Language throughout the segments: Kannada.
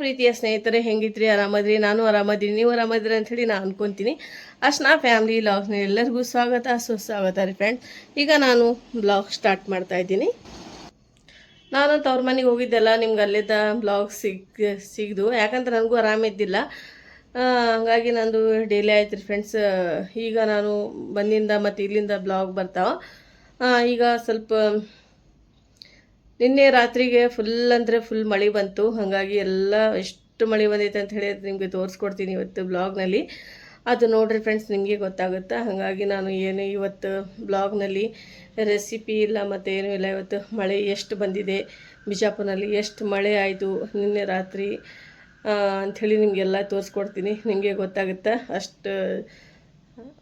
ಪ್ರೀತಿಯ ಸ್ನೇಹಿತರೆ, ಹೆಂಗಿದ್ರಿ? ಆರಾಮದ್ರಿ? ನಾನು ಆರಾಮದ್ರಿ ನೀವು ಆರಾಮದ್ರಿ ಅಂಥೇಳಿ ನಾನು ಅನ್ಕೊತೀನಿ. ಅಷ್ಟು ಫ್ಯಾಮಿಲಿ ಬ್ಲಾಗ್ನ ಎಲ್ಲರಿಗೂ ಸ್ವಾಗತ, ಸುಸ್ವಾಗತ ರೀ ಫ್ರೆಂಡ್ ಈಗ ನಾನು ಬ್ಲಾಗ್ ಸ್ಟಾರ್ಟ್ ಮಾಡ್ತಾ ಇದ್ದೀನಿ. ನಾನು ತವ್ರ ಮನೆಗೆ ಹೋಗಿದ್ದೆಲ್ಲ, ನಿಮ್ಗೆ ಅಲ್ಲಿದ್ದ ಬ್ಲಾಗ್ ಸಿಗ್, ಸಿಗ್ದು. ಯಾಕಂದ್ರೆ ನನಗೂ ಆರಾಮಿದ್ದಿಲ್ಲ ಹಂಗಾಗಿ ನಂದು ಡೇಲಿ ಆಯ್ತು ರೀ ಫ್ರೆಂಡ್ಸ್ ಈಗ ನಾನು ಬಂದಿಂದ ಮತ್ತು ಇಲ್ಲಿಂದ ಬ್ಲಾಗ್ ಬರ್ತಾವ. ಈಗ ಸ್ವಲ್ಪ ನಿನ್ನೆ ರಾತ್ರಿಗೆ ಫುಲ್ ಅಂದರೆ ಫುಲ್ ಮಳೆ ಬಂತು. ಹಾಗಾಗಿ ಎಲ್ಲ ಎಷ್ಟು ಮಳೆ ಬಂದೈತೆ ಅಂತ ಹೇಳಿ ನಿಮಗೆ ತೋರಿಸ್ಕೊಡ್ತೀನಿ ಇವತ್ತು ಬ್ಲಾಗ್ನಲ್ಲಿ ಅದು ನೋಡಿರಿ ಫ್ರೆಂಡ್ಸ್ ನಿಮಗೆ ಗೊತ್ತಾಗುತ್ತೆ? ಹಾಗಾಗಿ ನಾನು ಏನು ಇವತ್ತು ಬ್ಲಾಗ್ನಲ್ಲಿ ರೆಸಿಪಿ ಇಲ್ಲ ಮತ್ತು ಏನೂ ಇಲ್ಲ. ಇವತ್ತು ಮಳೆ ಎಷ್ಟು ಬಂದಿದೆ, ಬಿಜಾಪುರ್ನಲ್ಲಿ ಎಷ್ಟು ಮಳೆ ಆಯಿತು ನಿನ್ನೆ ರಾತ್ರಿ ಅಂಥೇಳಿ ನಿಮಗೆಲ್ಲ ತೋರಿಸ್ಕೊಡ್ತೀನಿ. ನಿಮಗೆ ಗೊತ್ತಾಗುತ್ತೆ? ಅಷ್ಟು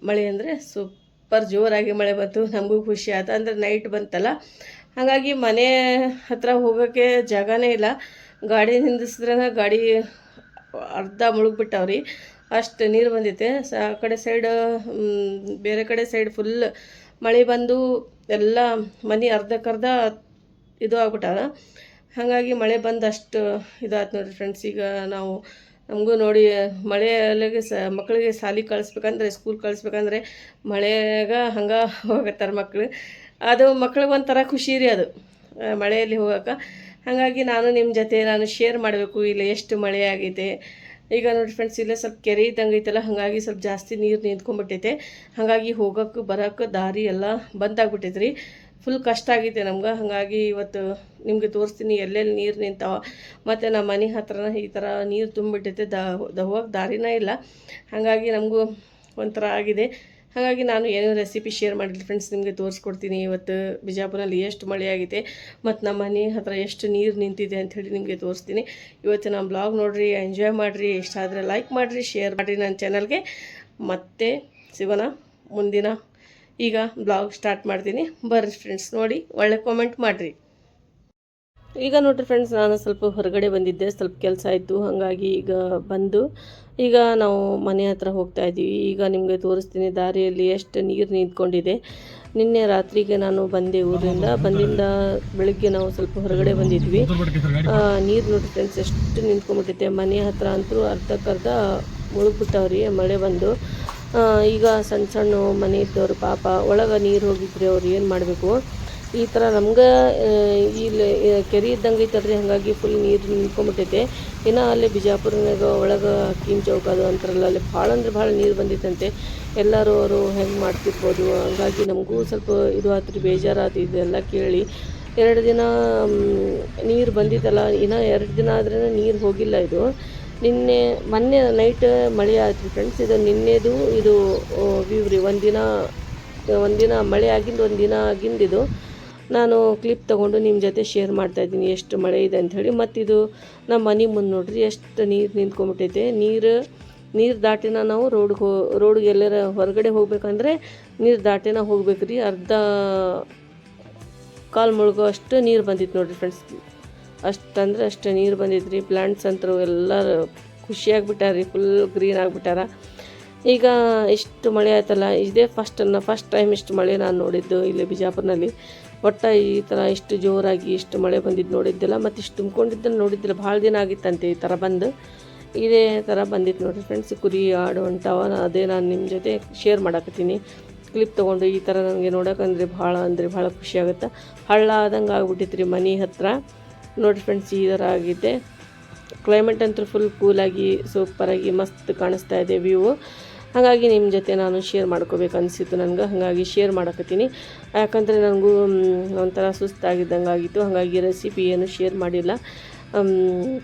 ಮಳೆ ಅಂದರೆ ಸೂಪರ್ ಜೋರಾಗಿ ಮಳೆ ಬಂತು. ನಮಗೂ ಖುಷಿ ಆಯ್ತು. ಅಂದರೆ ನೈಟ್ ಬಂತಲ್ಲ ಹಾಗಾಗಿ ಮನೆ ಹತ್ರ ಹೋಗೋಕ್ಕೆ ಜಾಗನೇ ಇಲ್ಲ. ಗಾಡಿ ನಿಂದಿಸಿದ್ರೆ ಗಾಡಿ ಅರ್ಧ ಮುಳುಗ್ಬಿಟ್ಟವ್ರಿ. ಅಷ್ಟು ನೀರು ಬಂದೈತೆ ಸ, ಆ ಕಡೆ ಸೈಡ್ ಬೇರೆ ಕಡೆ ಸೈಡ್ ಫುಲ್ ಮಳೆ ಬಂದು ಎಲ್ಲ ಮನೆ ಅರ್ಧಕ್ಕರ್ಧ ಇದು ಆಗ್ಬಿಟ್ಟಾರ ಹಾಗಾಗಿ ಮಳೆ ಬಂದು ಅಷ್ಟು ಇದಾಯ್ತು ನೋಡಿರಿ ಫ್ರೆಂಡ್ಸ್ ಈಗ ನಾವು ನಮಗೂ ನೋಡಿ ಮಳೆಯಲ್ಲಿಗೆ ಸ, ಮಕ್ಕಳಿಗೆ ಶಾಲಿ ಕಳಿಸ್ಬೇಕಂದ್ರೆ ಸ್ಕೂಲ್ ಕಳಿಸ್ಬೇಕಂದ್ರೆ ಮಳೆಗ ಹಂಗೆ ಹೋಗತ್ತಾರೆ ಮಕ್ಕಳು ಅದು ಮಕ್ಳಿಗೆ ಒಂಥರ ಖುಷಿ ರೀ ಅದು. ಮಳೆಯಲ್ಲಿ ಹೋಗೋಕೆ. ಹಾಗಾಗಿ ನಾನು ನಿಮ್ಮ ಜೊತೆ ನಾನು ಶೇರ್ ಮಾಡಬೇಕು, ಇಲ್ಲಿ ಎಷ್ಟು ಮಳೆ ಆಗೈತೆ. ಈಗ ನೋಡಿ ಫ್ರೆಂಡ್ಸ್ ಇಲ್ಲ ಸ್ವಲ್ಪ ಕೆರೆ ಇದ್ದಂಗೆ ಐತಲ್ಲ, ಹಾಗಾಗಿ ಸ್ವಲ್ಪ ಜಾಸ್ತಿ ನೀರು ನಿಂತ್ಕೊಂಡ್ಬಿಟ್ಟೈತೆ ಹಾಗಾಗಿ ಹೋಗೋಕ್ಕೆ ಬರೋಕ್ಕೆ ದಾರಿ ಎಲ್ಲ ಬಂದಾಗ್ಬಿಟ್ಟೈತೆ ರೀ. ಫುಲ್ ಕಷ್ಟ ಆಗೈತೆ ನಮ್ಗೆ. ಹಾಗಾಗಿ ಇವತ್ತು ನಿಮಗೆ ತೋರಿಸ್ತೀನಿ, ಎಲ್ಲೆಲ್ಲಿ ನೀರು ನಿಂತಾವ. ಮತ್ತು ನಮ್ಮ ಮನೆ ಹತ್ರನ ಈ ಥರ ನೀರು ತುಂಬಿಬಿಟ್ಟೈತೆ ದಾ ಹೋಗೋಕ್ಕೆ ದಾರಿನೇ ಇಲ್ಲ. ಹಾಗಾಗಿ ನಮಗೂ ಒಂಥರ ಆಗಿದೆ. ಹಾಗಾಗಿ ನಾನು ಏನೇನು ರೆಸಿಪಿ ಶೇರ್ ಮಾಡಿಲ್ಲ ಫ್ರೆಂಡ್ಸ್ ನಿಮಗೆ ತೋರಿಸ್ಕೊಡ್ತೀನಿ. ಇವತ್ತು ಬಿಜಾಪುರಲ್ಲಿ ಎಷ್ಟು ಮಳೆ ಆಗಿದೆ ಮತ್ತು ನಮ್ಮ ಮನೆ ಹತ್ರ ಎಷ್ಟು ನೀರು ನಿಂತಿದೆ ಅಂಥೇಳಿ ನಿಮಗೆ ತೋರಿಸ್ತೀನಿ. ಇವತ್ತು ನಾನು ಬ್ಲಾಗ್ ನೋಡಿರಿ ಎಂಜಾಯ್ ಮಾಡಿರಿ. ಇಷ್ಟ ಆದರೆ ಲೈಕ್ ಮಾಡಿರಿ ಶೇರ್ ಮಾಡಿರಿ ನನ್ನ ಚಾನಲ್ಗೆ ಮತ್ತೆ ಸಿಗೋಣ ಮುಂದಿನ. ಈಗ ಬ್ಲಾಗ್ ಸ್ಟಾರ್ಟ್ ಮಾಡ್ತೀನಿ. ಬರ್ರಿ ಫ್ರೆಂಡ್ಸ್ ನೋಡಿ, ಒಳ್ಳೆ ಕಾಮೆಂಟ್ ಮಾಡಿರಿ. ಈಗ ನೋಡ್ರಿ ಫ್ರೆಂಡ್ಸ್ ನಾನು ಸ್ವಲ್ಪ ಹೊರಗಡೆ ಬಂದಿದ್ದೆ, ಸ್ವಲ್ಪ ಕೆಲಸ ಆಯಿತು, ಹಾಗಾಗಿ ಈಗ ಬಂದು, ಈಗ ನಾವು ಮನೆ ಹತ್ರ ಹೋಗ್ತಾ ಇದ್ದೀವಿ. ಈಗ ನಿಮಗೆ ತೋರಿಸ್ತೀನಿ, ದಾರಿಯಲ್ಲಿ ಎಷ್ಟು ನೀರು ನಿಂತ್ಕೊಂಡಿದೆ. ನಿನ್ನೆ ರಾತ್ರಿಗೆ ನಾನು ಬಂದೆ ಊರಿಂದ. ಬಂದಿಂದ ಬೆಳಿಗ್ಗೆ ನಾವು ಸ್ವಲ್ಪ ಹೊರಗಡೆ ಬಂದಿದ್ವಿ. ನೀರು ನೋಡಿ ಫ್ರೆಂಡ್ಸ್ ಎಷ್ಟು ನಿಂತ್ಕೊಂಡ್ಬಿಟ್ಟಿದೆ. ಮನೆ ಹತ್ರ ಅಂತೂ ಅರ್ಧಕ್ಕರ್ಧ ಮುಳುಗ್ಬಿಟ್ಟವ್ರಿ, ಮಳೆ ಬಂದು. ಈಗ ಸಣ್ಣ ಸಣ್ಣ ಮನೆ ಇದ್ದವ್ರು ಪಾಪ, ಒಳಗೆ ನೀರು ಹೋಗಿದ್ರಿ ಅವ್ರು ಏನು ಮಾಡಬೇಕು? ಈ ಥರ ನಮ್ಗೆ ಇಲ್ಲಿ ಕೆರೆ ಇದ್ದಂಗೆ ಐತಲ್ರಿ, ಹಾಗಾಗಿ ಫುಲ್ ನೀರು ನಿಂತ್ಕೊಂಡ್ಬಿಟ್ಟೈತೆ ಇನ್ನು ಅಲ್ಲಿ ಬಿಜಾಪುರನಾಗ ಒಳಗೆ ಕೀಮ್ ಚೌಕ ಅದು ಅಂತಾರಲ್ಲ, ಅಲ್ಲಿ ಭಾಳ ಅಂದ್ರೆ ಭಾಳ ನೀರು ಬಂದಿತ್ತಂತೆ. ಎಲ್ಲರೂ ಅವರು ಹೆಂಗೆ ಮಾಡ್ತಿರ್ಬೋದು, ಹಾಗಾಗಿ ನಮಗೂ ಸ್ವಲ್ಪ ಇದು ಆತ್ರಿ, ಬೇಜಾರಾತು ಇದೆಲ್ಲ ಕೇಳಿ. ಎರಡು ದಿನ ನೀರು ಬಂದಿತ್ತಲ್ಲ, ಇನ್ನು ಎರಡು ದಿನ ಆದ್ರೇ ನೀರು ಹೋಗಿಲ್ಲ ಇದು. ನಿನ್ನೆ, ಮೊನ್ನೆ ನೈಟ್ ಮಳೆ ಆಯ್ತು ಫ್ರೆಂಡ್ಸ್ ಇದು ನಿನ್ನೆದು ಇದು ವ್ಯೂ ರೀ ಒಂದಿನ ಒಂದಿನ ಮಳೆ ಆಗಿಂದು, ಒಂದಿನ ಆಗಿಂದಿದು ನಾನು ಕ್ಲಿಪ್ ತೊಗೊಂಡು ನಿಮ್ಮ ಜೊತೆ ಶೇರ್ ಮಾಡ್ತಾ ಇದ್ದೀನಿ, ಎಷ್ಟು ಮಳೆ ಇದೆ ಅಂಥೇಳಿ ಮತ್ತಿದು ನಮ್ಮ ಮನೆ ಮುಂದೆ ನೋಡ್ರಿ, ಎಷ್ಟು ನೀರು ನಿಂತ್ಕೊಂಡ್ಬಿಟ್ಟೈತೆ ನೀರು ನೀರು ದಾಟಿನ ನಾವು ರೋಡ್ಗೆ ಹೋ ರೋಡ್ಗೆ ಎಲ್ಲರ ಹೊರಗಡೆ ಹೋಗ್ಬೇಕಂದ್ರೆ ನೀರು ದಾಟಿನ ಹೋಗ್ಬೇಕು ರೀ ಅರ್ಧ ಕಾಲು ಮುಳುಗೋ ಅಷ್ಟು ನೀರು ಬಂದಿತ್ತು ನೋಡಿರಿ ಫ್ರೆಂಡ್ಸ್ ಅಷ್ಟಂದ್ರೆ ಅಷ್ಟು ನೀರು ಬಂದಿತ್ತು ರೀ ಪ್ಲ್ಯಾಂಟ್ಸ್ ಅಂತರೂ ಎಲ್ಲರೂ ಖುಷಿಯಾಗ್ಬಿಟ್ಟಾರ ಫುಲ್ ಗ್ರೀನ್ ಆಗಿಬಿಟ್ಟಾರ. ಈಗ ಇಷ್ಟು ಮಳೆ ಆಯ್ತಲ್ಲ, ಇದೇ ಫಸ್ಟ್ ಫಸ್ಟ್ ಟೈಮ್ ಇಷ್ಟು ಮಳೆ ನಾನು ನೋಡಿದ್ದು ಇಲ್ಲಿ ಬಿಜಾಪುರ್ನಲ್ಲಿ. ಒಟ್ಟು ಈ ಥರ ಇಷ್ಟು ಜೋರಾಗಿ ಇಷ್ಟು ಮಳೆ ಬಂದಿದ್ದು ನೋಡಿದ್ದಿಲ್ಲ ಮತ್ತು ಇಷ್ಟು ತುಂಬ್ಕೊಂಡಿದ್ದನ್ನು ನೋಡಿದ್ದಿಲ್ಲ. ಭಾಳ ದಿನ ಆಗಿತ್ತಂತೆ ಈ ಥರ ಬಂದು. ಇದೇ ಥರ ಬಂದಿತ್ತು ನೋಡಿರಿ ಫ್ರೆಂಡ್ಸ್ ಕುರಿ ಆಡು ಹೊಂಟಾವ ಅದೇ ನಾನು ನಿಮ್ಮ ಜೊತೆ ಶೇರ್ ಮಾಡಕತ್ತೀನಿ. ಕ್ಲಿಪ್ ತೊಗೊಂಡು ಈ ಥರ ನನಗೆ ನೋಡೋಕಂದ್ರೆ ಭಾಳ ಅಂದರೆ ಭಾಳ ಖುಷಿ ಆಗುತ್ತೆ? ಹಳ್ಳ ಆದಂಗೆ ಆಗ್ಬಿಟ್ಟಿತ್ತು ರೀ ಮನೆ ಹತ್ತಿರ ನೋಡಿ ಫ್ರೆಂಡ್ಸ್ ಈ ಥರ ಆಗಿದೆ. ಕ್ಲೈಮೇಟ್ ಅಂತೂ ಫುಲ್ ಕೂಲಾಗಿ ಸೂಪರಾಗಿ ಮಸ್ತ್ ಕಾಣಿಸ್ತಾ ಇದೆ ವ್ಯೂ ಹಾಗಾಗಿ ನಿಮ್ಮ ಜೊತೆ ನಾನು ಶೇರ್ ಮಾಡ್ಕೋಬೇಕು ಅನಿಸಿತ್ತು ನನಗೆ. ಹಾಗಾಗಿ ಶೇರ್ ಮಾಡಕತ್ತೀನಿ. ಯಾಕಂದರೆ ನನಗೂ ಒಂಥರ ಸುಸ್ತಾಗಿದ್ದಂಗೆ ಆಗಿತ್ತು ಹಾಗಾಗಿ ರೆಸಿಪಿ ಏನು ಶೇರ್ ಮಾಡಿಲ್ಲ.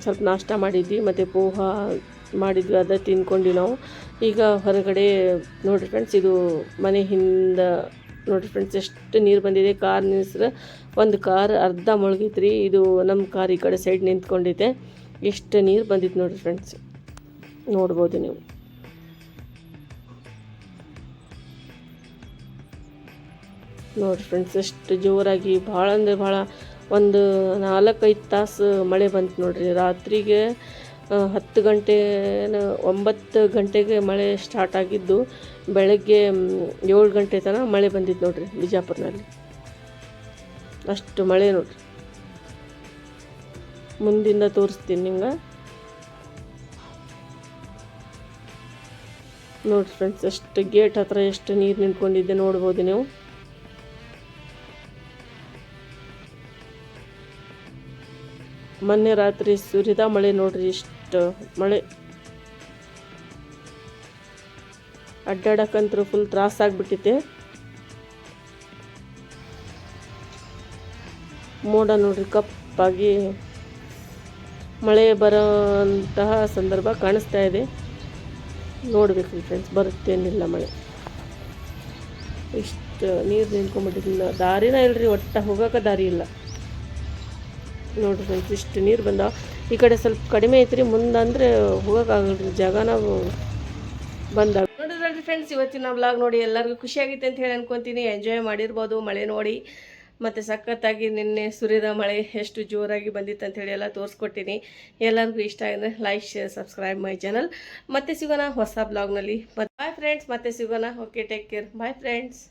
ಸ್ವಲ್ಪ ನಾಷ್ಟ ಮಾಡಿದ್ವಿ, ಮತ್ತು ಪೋಹ ಮಾಡಿದ್ವಿ, ಅದ ತಿನ್ಕೊಂಡು ನಾವು. ಈಗ ಹೊರಗಡೆ ನೋಡಿರಿ ಫ್ರೆಂಡ್ಸ್ ಇದು ಮನೆ ಹಿಂದ ನೋಡಿರಿ ಫ್ರೆಂಡ್ಸ್ ಎಷ್ಟು ನೀರು ಬಂದಿದೆ. ಕಾರ್ ನಿಲ್ಸ್ರೆ ಒಂದು ಕಾರ್ ಅರ್ಧ ಮುಳುಗಿತ್ರಿ. ಇದು ನಮ್ಮ ಕಾರ್ ಈ ಕಡೆ ಸೈಡ್ ನಿಂತ್ಕೊಂಡೈತೆ. ಎಷ್ಟು ನೀರು ಬಂದಿತ್ತು ನೋಡಿರಿ ಫ್ರೆಂಡ್ಸ್ ನೋಡ್ಬೋದು ನೀವು. ನೋಡಿ ಫ್ರೆಂಡ್ಸ್ ಎಷ್ಟು ಜೋರಾಗಿ ಭಾಳ ಅಂದರೆ ಭಾಳ ಒಂದು ನಾಲ್ಕೈದು ತಾಸು ಮಳೆ ಬಂತು ನೋಡ್ರಿ. ರಾತ್ರಿಗೆ ಹತ್ತು ಗಂಟೆ ಒಂಬತ್ತು ಗಂಟೆಗೆ ಮಳೆ ಸ್ಟಾರ್ಟ್ ಆಗಿದ್ದು, ಬೆಳಗ್ಗೆ ಏಳು ಗಂಟೆ ತನಕ ಮಳೆ ಬಂದಿತ್ತು ನೋಡ್ರಿ ಬಿಜಾಪುರ್ನಲ್ಲಿ. ಅಷ್ಟು ಮಳೆ ನೋಡ್ರಿ. ಮುಂದಿಂದ ತೋರಿಸ್ತೀನಿ ನಿಮ್ಗೆ. ನೋಡಿರಿ ಫ್ರೆಂಡ್ಸ್ ಎಷ್ಟು ಗೇಟ್ ಹತ್ರ ಎಷ್ಟು ನೀರು ನಿಂತ್ಕೊಂಡಿದ್ದೆ ನೋಡ್ಬೋದು ನೀವು. ಮೊನ್ನೆ ರಾತ್ರಿ ಸುರಿದ ಮಳೆ ನೋಡ್ರಿ ಇಷ್ಟು ಮಳೆ. ಅಡ್ಡಾಡಕ್ಕಂತೂ ಫುಲ್ ತ್ರಾಸಾಗ್ಬಿಟ್ಟಿದೆ ಮೋಡ ನೋಡ್ರಿ ಕಪ್ಪಾಗಿ ಮಳೆ ಬರೋಂತಹ ಸಂದರ್ಭ ಕಾಣಿಸ್ತಾ ಇದೆ. ನೋಡ್ಬೇಕು ಫ್ರೆಂಡ್ಸ್ ಬರುತ್ತೇನಿಲ್ಲ ಮಳೆ. ಇಷ್ಟು ನೀರು ನಿಂತ್ಕೊಂಡ್ಬಿಟ್ಟಿಲ್ಲ ದಾರಿನ ಇಲ್ರಿ, ಒಟ್ಟ ಹೋಗೋಕೆ ದಾರಿ ಇಲ್ಲ. ನೋಡ್ರಿ ಫ್ರೆಂಡ್ಸ್ ಇಷ್ಟು ನೀರು ಬಂದಾವ. ಈ ಕಡೆ ಸ್ವಲ್ಪ ಕಡಿಮೆ ಐತ್ರಿ, ಮುಂದಂದ್ರೆ ಹೋಗೋಕ್ಕಾಗಲ್ರಿ. ನಾವು ಬಂದಾಗ ನೋಡಿದ್ರಲ್ರಿ ಫ್ರೆಂಡ್ಸ್ ಇವತ್ತಿನ ಬ್ಲಾಗ್ ನೋಡಿ ಎಲ್ಲರಿಗೂ ಖುಷಿಯಾಗಿತ್ತು ಅಂತ ಹೇಳಿ ಅನ್ಕೊಂತೀನಿ. ಎಂಜಾಯ್ ಮಾಡಿರ್ಬೋದು, ಮಳೆ ನೋಡಿ. ಮತ್ತು ಸಖತ್ತಾಗಿ ನಿನ್ನೆ ಸುರಿದ ಮಳೆ ಎಷ್ಟು ಜೋರಾಗಿ ಬಂದಿತ್ತು ಅಂತ ಹೇಳಿ ಎಲ್ಲ ತೋರಿಸ್ಕೊಟ್ಟಿನಿ. ಎಲ್ಲರಿಗೂ ಇಷ್ಟ ಆಗಿದ್ರೆ like share subscribe my channel ಮತ್ತೆ ಸಿಗೋಣ ಹೊಸ ಬ್ಲಾಗ್ನಲ್ಲಿ ಬಾಯ್ ಫ್ರೆಂಡ್ಸ್ ಮತ್ತೆ ಸಿಗೋಣ. Okay take care bye friends